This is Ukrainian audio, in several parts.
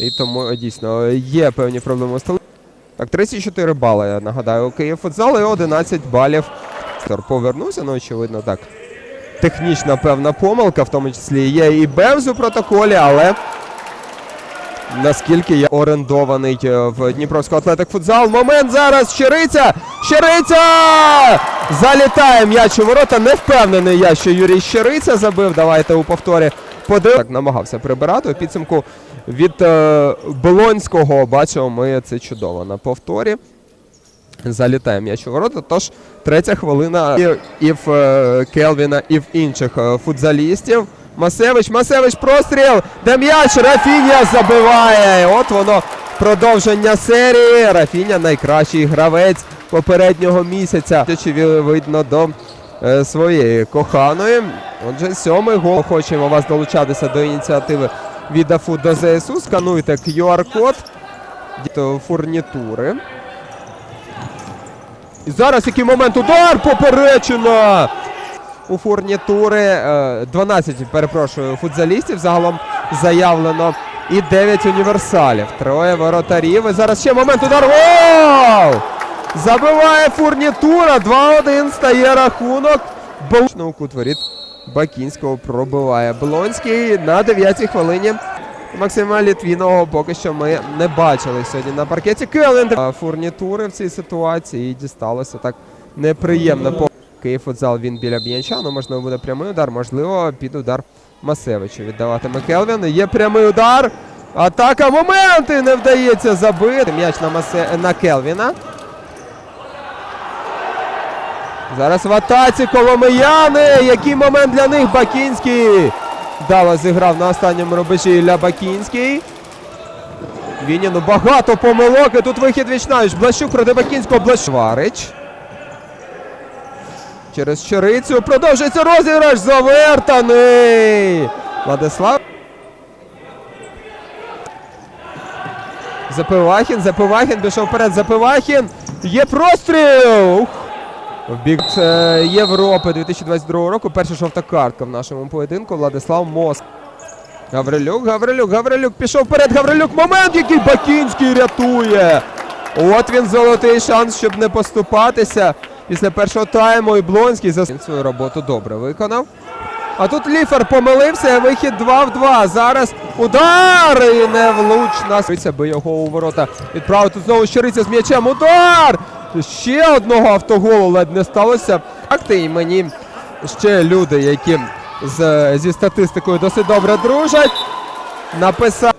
І тому е, дійсно є певні проблеми з теле- Так, 34 бали, я нагадаю, у Київ футзал і 11 балів. Повернувся, ну очевидно так. Технічна певна помилка, в тому числі є і Бевз у протоколі, але наскільки я орендований е, в Дніпровський атлетик футзал. Момент зараз. Щириця! Щириця! Залітає м'яч у ворота. Не впевнений я, що Юрій Щириця забив. Давайте у повторі подив. Так, намагався прибирати у підсумку від е, Болонського. Бачимо ми це чудово на повторі. Залітає м'яч у ворота. Тож третя хвилина і, і в е, Келвіна, і в інших е, футзалістів. Масевич, Масевич, простріл! Де м'яч? Рафінія забиває. От воно продовження серії. Рафіня найкращий гравець попереднього місяця. Чи видно до е, своєї коханої. Отже, сьомий гол. Хочемо вас долучатися до ініціативи від АФУ до ЗСУ. Скануйте QR-код фурнітури. І зараз який момент удар поперечина! У фурнітури е, 12, перепрошую, футзалістів загалом заявлено і 9 універсалів. Троє воротарів. І зараз ще момент удар. Гол! Забиває фурнітура. 2-1 стає рахунок. Бл... у кут воріт Бакінського пробиває. Блонський на 9-й хвилині. Максима Літвінового поки що ми не бачили сьогодні на паркеті. Келленд фурнітури в цій ситуації і дісталося так неприємно. По Київ футзал він біля б'янча, ну можливо буде прямий удар, можливо, під удар Масевичу віддаватиме Келвін. Є прямий удар. Атака моменти не вдається забити. М'яч на Масе... на Келвіна. Зараз в атаці Коломияни. Який момент для них Бакінський. Дало зіграв на останньому рубежі Ілля Бакінський. Вініну багато помилок. І тут вихід вічнавіч. Блащук проти Бакінського Блашварич. Через Щирицю продовжується розіграш. Завертаний. Владислав. Запивахін, Запивахін пішов вперед. Запивахін. Є простріл. В бік е, Європи 2022 року. Перша жовта картка в нашому поєдинку. Владислав Моск. Гаврилюк, Гаврилюк, Гаврилюк пішов вперед. Гаврилюк. Момент, який Бакінський рятує. От він золотий шанс, щоб не поступатися. Після першого тайму і Блонський за свою роботу добре виконав. А тут Ліфер помилився, вихід 2 в 2. Зараз удар і невлучна. Би його у ворота відправив. Знову Щириця з м'ячем. Удар! Ще одного автоголу ледь не сталося. Факти і мені ще люди, які з, зі статистикою досить добре дружать. Написав.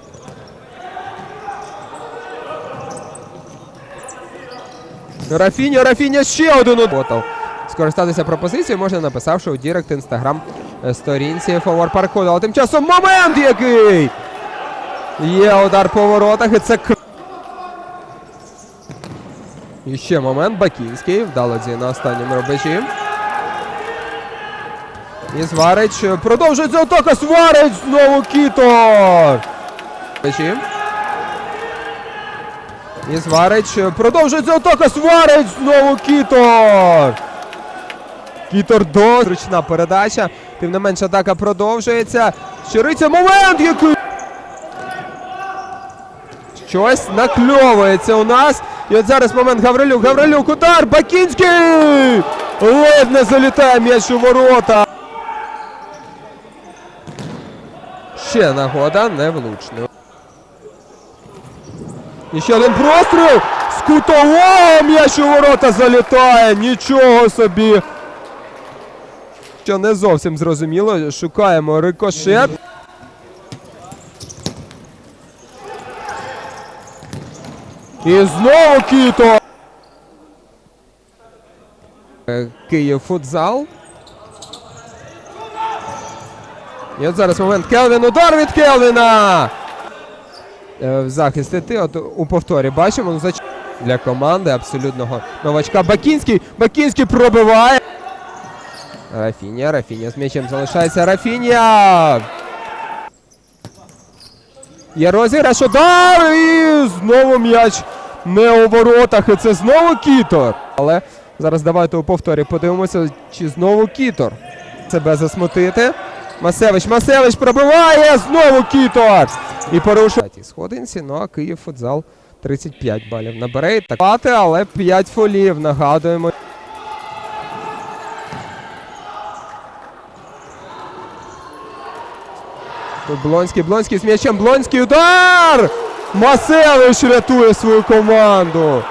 Рафіня, Рафіня ще один удар. Скористатися пропозицією можна написавши у Дірект інстаграм сторінці Фавор Паркоду. Але тим часом момент який! Є удар по воротах і це І ще момент. Бакінський. Вдало діє на останньому рубежі. І Зварич продовжується атака. Зварич знову. Рубежі. І Зварич продовжується атака. Зварич знову Кітор. Кітор до зручна передача. Тим не менше атака продовжується. Щириця момент який. Щось накльовується у нас. І от зараз момент Гаврилюк. Гаврилюк удар. Бакінський! Ледь не залітає м'яч у ворота. Ще нагода невлучна. І ще один простріл. З кутового м'яч у ворота залітає. Нічого собі. Що не зовсім зрозуміло. Шукаємо рикошет. І знову Кіто. Е, Київ футзал. І от зараз момент Келвін. Удар від Келвіна. Е, В захист іти. От у повторі бачимо. Ну, Для команди абсолютного новачка. Бакінський. Бакінський пробиває. Рафінія. Рафінія з м'ячем залишається. Рафінія. Є розіграш, удар! І знову м'яч не у воротах. І це знову Кітор. Але зараз давайте у повторі подивимося, чи знову Кітор. Себе засмутити. Масевич, Масевич пробиває, знову Кітор. І порушує. Сходинці, ну а Київ футзал 35 балів набере. Так, але 5 фолів, нагадуємо. Тут Блонський, Блонський з м'ячем, Блонський удар! Масевич рятує свою команду.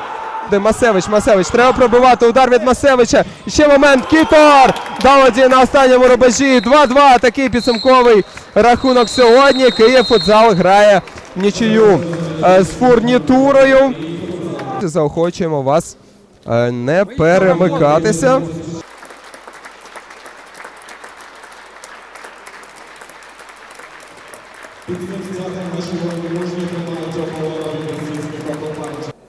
Де Масевич, Масевич, треба пробивати удар від Масевича. Ще момент, Кітор! Даводі на останньому рубежі. 2-2, такий підсумковий рахунок сьогодні. Київ футзал грає нічию е, з фурнітурою. Заохочуємо вас е, не перемикатися. Więc między zatem naszych wątpliwości to pana Czochola, Robert Zyski, Pakopańczyk.